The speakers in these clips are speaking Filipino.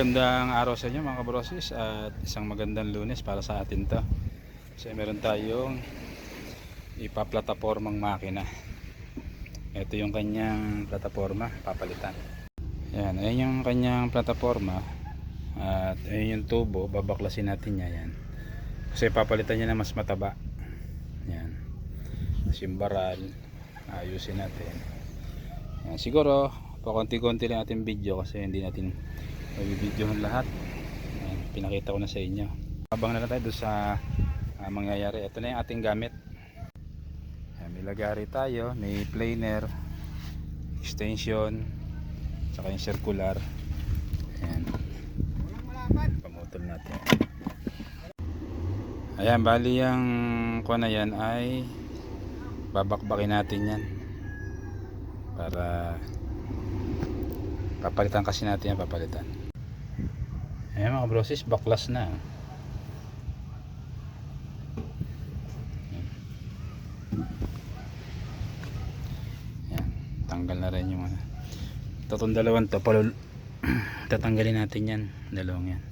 Magandang araw sa inyo mga kabrosis at isang magandang lunes para sa atin to. Kasi meron tayong ipa-platapormang makina. Ito yung kanyang plataforma, papalitan. Yan, ayan yung kanyang plataforma at ayan yung tubo, babaklasin natin niya yan. Kasi papalitan niya na mas mataba. Yan. Tapos yung baral, ayusin natin. Yan, siguro, pakonti-konti lang ating video kasi hindi natin mabibidyohan lahat. Yan, pinakita ko na sa inyo. Habang na lang tayo sa ah, mangyayari. Ito na yung ating gamit. Yan, may lagari tayo, may planer, extension, saka yung circular. Yan. Pamutol natin. Ayan, bali yung kuha na yan ay babakbakin natin yan. Para papalitan kasi natin yan papalitan. Ayan mga brosis baklas na. Yan tanggal na rin yung ano. Ito itong dalawang to palul tatanggalin natin yan dalawang yan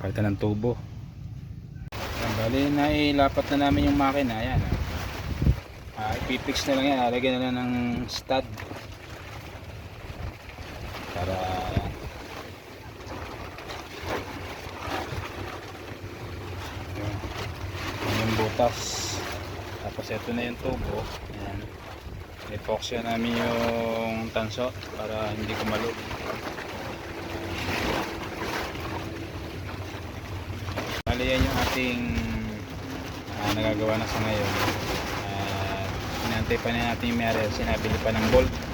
palitan ng tubo. Yan, bali nailapat na namin yung makina. Ayan. Ah, ipipix na lang yan. Lalagyan na lang ng stud. Para. Yan yung butas. Tapos ito na yung tubo. Ayan. Epoxy namin yung tanso para hindi kumalog bali yan yung ating ah, nagagawa na sa ngayon. At inantay pa na natin yung mayari sinabili pa ng bolt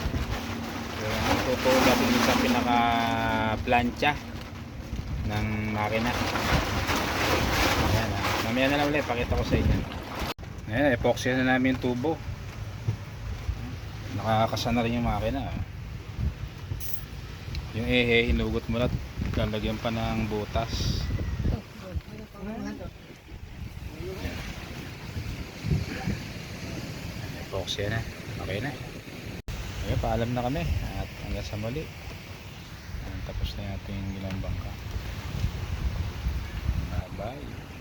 totoo lang dun sa pinaka plancha ng makina. Ayan ah. mamaya na lang ulit pakita ko sa inyo. Ayan epoxy na namin yung tubo. Nakakasa na rin yung makina ah. yung ehe inugot mo na. Lalagyan pa ng butas epoxy na okay na. Okay, paalam na kami. At hanggang sa muli. Tapos na yung ating ilang bangka. Bye bye